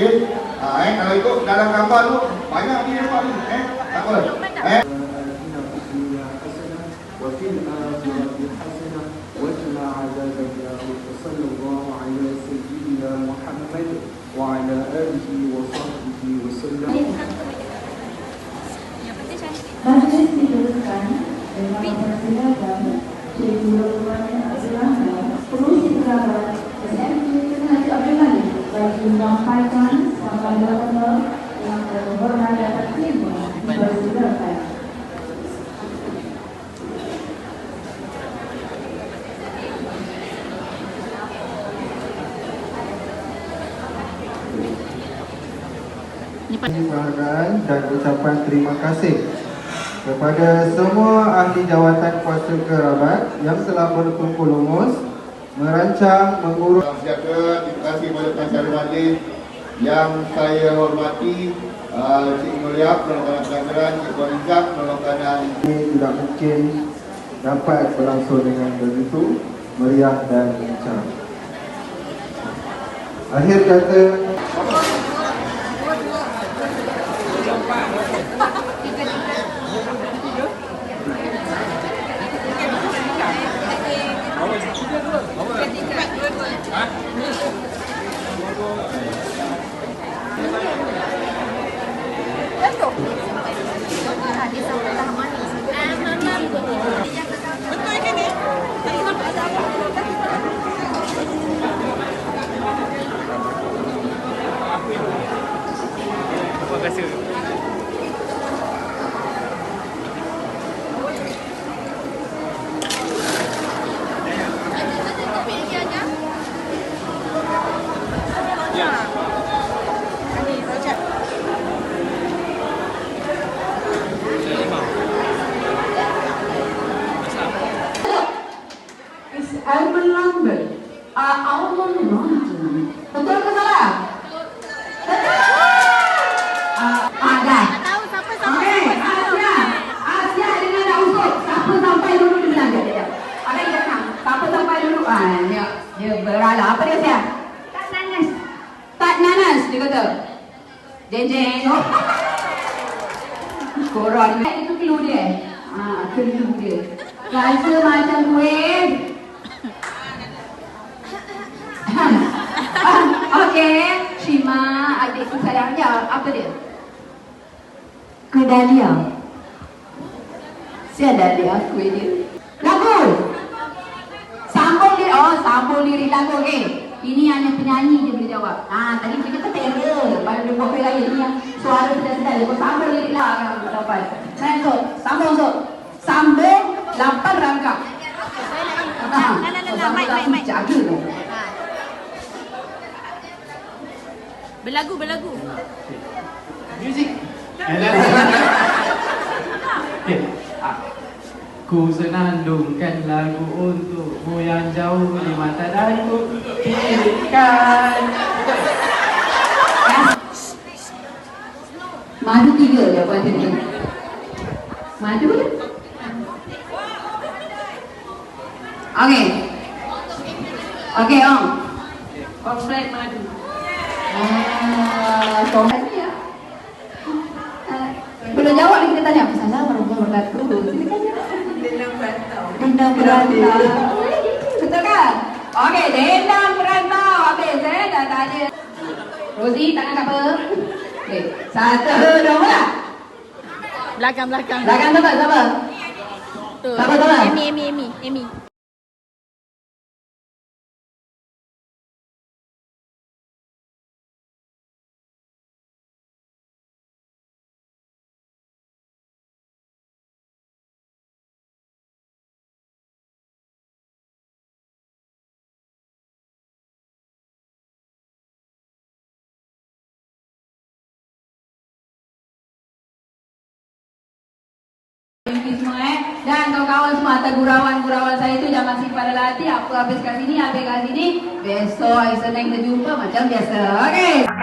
Okey. Ha, eh, kalau ikut dalam gambar tu banyak dia nampak ni. Eh, tak apa. Eh. آتنا في الدنيا حسنة وفي الآخرة حسنة وقنا عذاب النار وصلى الله على سيدنا محمد وعلى آله وصحبه وسلم Majlis diteruskan dengan mempersilakan Cikgu menyampaikan data yang terhormat. Dapat terima penghargaan dan ucapan terima kasih kepada semua ahli jawatan kuasa kerabat yang telah berkumpul lumus merancang, mengurus Salam sejahtera, terima kasih kepada pengacara majlis yang saya hormati uh, Cik Mulia, penolong pengajaran, Cik Tuan Izzat, penolong kanan ini tidak mungkin dapat berlangsung dengan begitu meriah dan lincah. Akhir kata, Alman Lambert. Uh, Alman Lambert. Betul ke salah? Betul! Ah, ah, dah. Okey, Asia. Asia dengan nak usut. Siapa sampai dulu dia bilang dia. Ada yang nak. Siapa sampai dulu. Ah, dia, dia berala. Apa dia Asia? Tak nanas. Tak nanas, dia kata. Jeng jeng. Korang. Itu clue dia. Ah, clue dia. Rasa macam kuih. Ah, Okey, Shima, adikku sayangnya, apa dia? Kedalia. Siapa dia kuih dia? Lagu. Sambung lirik. Oh, sambung lirik lagu. Okey. Ini hanya penyanyi dia boleh jawab. Ah, tadi dia kata terror. Baru dia buat kuih raya. Ini yang suara sedar-sedar. Dia sambung lirik lah. Kan, so, sambung, so. Sambung Berlagu, berlagu. Music. Okay. Ku senandungkan lagu untukmu yang jauh di mata dan ku pilihkan. Madu tiga jawapan dia. Madu dia. Okey. Okey, Om. Komplek madu. Ah, ni ya. Ah, Belum jawab lagi kita tanya. Assalamualaikum warahmatullahi wabarakatuh. Silakan jawab. Dendam perantau. Dendam perantau. Betul kan? Okey, dendam perantau. Okey, saya dah tanya. Rozi, tangan apa? Okey, satu, dua, mula. Belakang, belakang. Belakang siapa? Siapa? Tu. Siapa, siapa? Amy, Amy, Amy, Amy. Semua eh. Dan kawan-kawan semua atau gurauan-gurauan saya itu jangan simpan hati. Apa habis kat sini, habis kat sini. Besok hari Senin kita jumpa macam biasa. Okey.